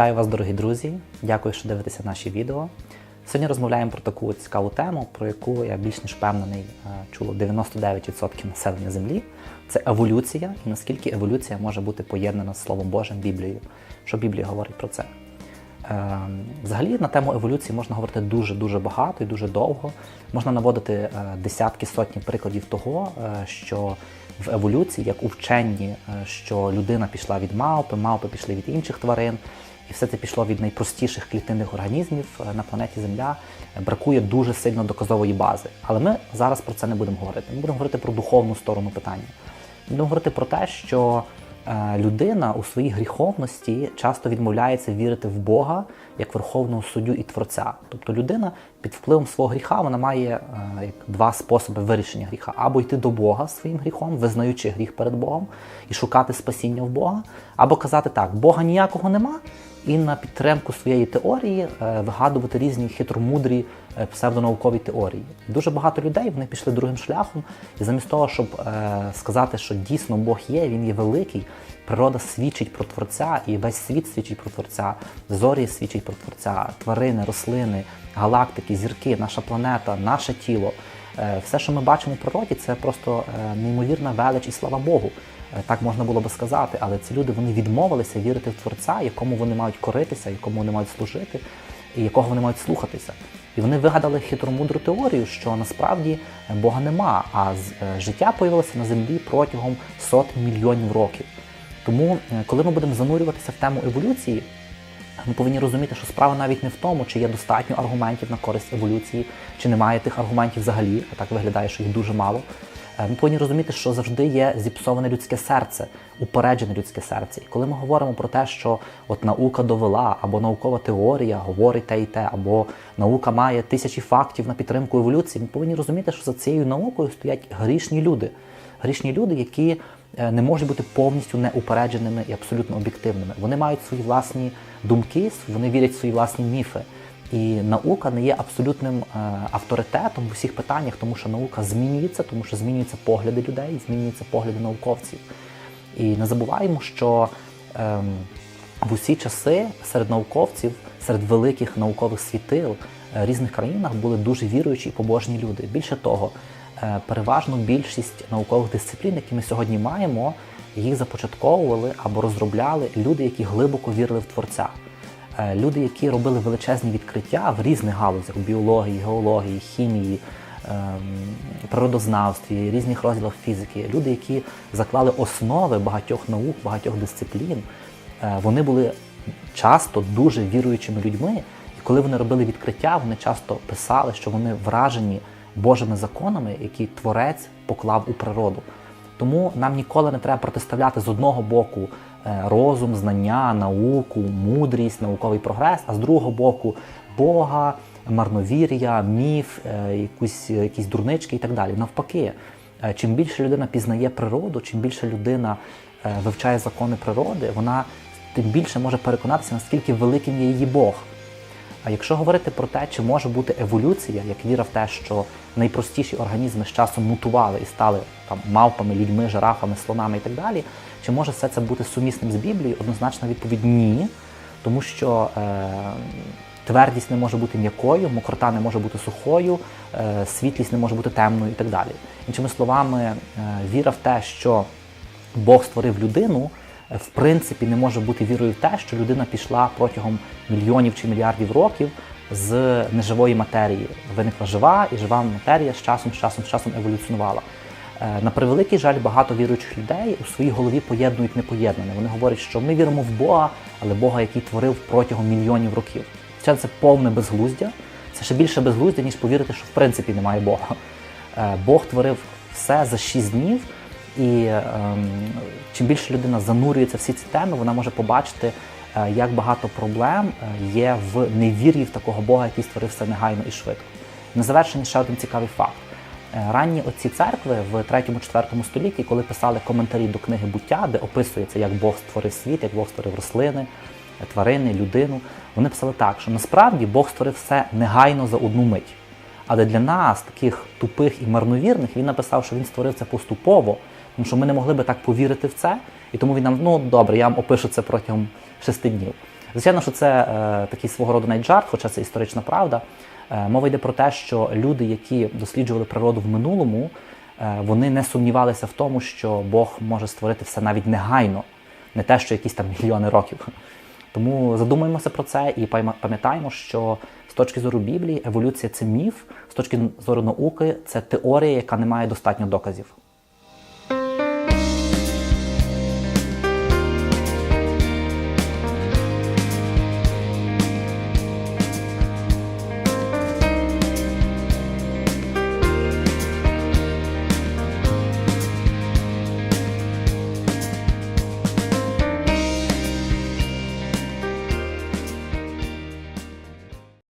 Вітаю вас, дорогі друзі! Дякую, що дивитеся наші відео. Сьогодні розмовляємо про таку цікаву тему, про яку я більш ніж впевнений е, чуло 99% населення Землі. Це еволюція і наскільки еволюція може бути поєднана з Словом Божим Біблією. Що Біблія говорить про це? Е, Взагалі на тему еволюції можна говорити дуже-дуже багато і дуже довго. Можна наводити е, десятки сотні прикладів того, що в еволюції, як у вченні, що людина пішла від мавпи, мавпи пішли від інших тварин, і все це пішло від найпростіших клітинних організмів е, на планеті Земля. Бракує дуже сильно доказової бази. Але ми зараз про це не будемо говорити. Ми будемо говорити про духовну сторону питання. Ми будемо говорити про те, що е, людина у своїй гріховності часто відмовляється вірити в Бога як верховного суддю і творця. Тобто людина під впливом свого гріха вона має е, як два способи вирішення гріха: або йти до Бога своїм гріхом, визнаючи гріх перед Богом і шукати спасіння в Бога, або казати так: Бога ніякого нема. І на підтримку своєї теорії е, вигадувати різні хитромудрі е, псевдонаукові теорії. Дуже багато людей вони пішли другим шляхом, і замість того, щоб е, сказати, що дійсно Бог є, він є великий, природа свідчить про творця, і весь світ свідчить про творця, зорі свідчить про творця, тварини, рослини, галактики, зірки, наша планета, наше тіло. Все, що ми бачимо в природі, це просто неймовірна велич і слава Богу. Е, Так можна було би сказати, але ці люди вони відмовилися вірити в Творця, якому вони мають коритися, якому вони мають служити, і якого вони мають слухатися. І вони вигадали хитромудру теорію, що насправді е, Бога нема, а е, життя появилося на землі протягом сотень мільйонів років. Тому, коли ми будемо занурюватися в тему еволюції, ми повинні розуміти, що справа навіть не в тому, чи є достатньо аргументів на користь еволюції, чи немає тих аргументів взагалі, а так виглядає, що їх дуже мало. Е, Ми повинні розуміти, що завжди є зіпсоване людське серце, упереджене людське серце. І коли ми говоримо про те, що от наука довела, або наукова теорія говорить те і те, або наука має тисячі фактів на підтримку еволюції, ми повинні розуміти, що за цією наукою стоять грішні люди. Грішні люди, які е, не можуть бути повністю неупередженими і абсолютно об'єктивними. Вони мають свої власні думки, вони вірять в свої власні міфи. І наука не є абсолютним е, авторитетом в усіх питаннях, тому що наука змінюється, тому що змінюються погляди людей, змінюються погляди науковців. І не забуваємо, що ем, в усі часи серед науковців, серед великих наукових світил е, різних країнах були дуже віруючі і побожні люди. Більше того, е, переважну більшість наукових дисциплін, які ми сьогодні маємо, їх започатковували або розробляли люди, які глибоко вірили в творця. Е, Люди, які робили величезні відкриття в різних галузях біології, геології, хімії, ем, природознавстві, різних розділах фізики, люди, які заклали основи багатьох наук, багатьох дисциплін, е, вони були часто дуже віруючими людьми. І коли вони робили відкриття, вони часто писали, що вони вражені Божими законами, які творець поклав у природу. Тому нам ніколи не треба протиставляти з одного боку е, розум, знання, науку, мудрість, науковий прогрес, а з другого боку Бога, марновір'я, міф, е, якусь, якісь дурнички і так далі. Навпаки, е, чим більше людина пізнає природу, чим більше людина вивчає закони природи, вона тим більше може переконатися, наскільки великим є її Бог. А якщо говорити про те, чи може бути еволюція, як віра в те, що найпростіші організми з часом мутували і стали там мавпами, людьми, жирафами, слонами і так далі, чи може все це бути сумісним з Біблією? Однозначна відповідь ні, тому що е, твердість не може бути м'якою, мокрота не може бути сухою, е, світлість не може бути темною і так далі. Іншими словами, е, віра в те, що Бог створив людину, в принципі, не може бути вірою в те, що людина пішла протягом мільйонів чи мільярдів років з неживої матерії. Виникла жива, і жива матерія з часом, з часом, з часом еволюціонувала. Е, На превеликий жаль, багато віруючих людей у своїй голові поєднують непоєднане. Вони говорять, що ми віримо в Бога, але Бога, який творив протягом мільйонів років. Це, це повне безглуздя. Це ще більше безглуздя, ніж повірити, що в принципі немає Бога. Е, Бог творив все за шість днів, і ем, чим більше людина занурюється в всі ці теми, вона може побачити, е, як багато проблем е, є в невір'ї в такого Бога, який створив все негайно і швидко. На завершення ще один цікавий факт. Е, Ранні отці церкви в 3-4 столітті, коли писали коментарі до книги буття, де описується, як Бог створив світ, як Бог створив рослини, тварини, людину, вони писали так, що насправді Бог створив все негайно за одну мить. Але для нас, таких тупих і марновірних, він написав, що він створив це поступово, тому що ми не могли би так повірити в це, і тому він нам, ну добре, я вам опишу це протягом шести днів. Звичайно, що це е, такий свого роду навіть жарт, хоча це історична правда. Е, мова йде про те, що люди, які досліджували природу в минулому, е, вони не сумнівалися в тому, що Бог може створити все навіть негайно, не те, що якісь там мільйони років. Тому задумаємося про це і пам'ятаємо, що з точки зору Біблії еволюція це міф, з точки зору науки це теорія, яка не має достатньо доказів.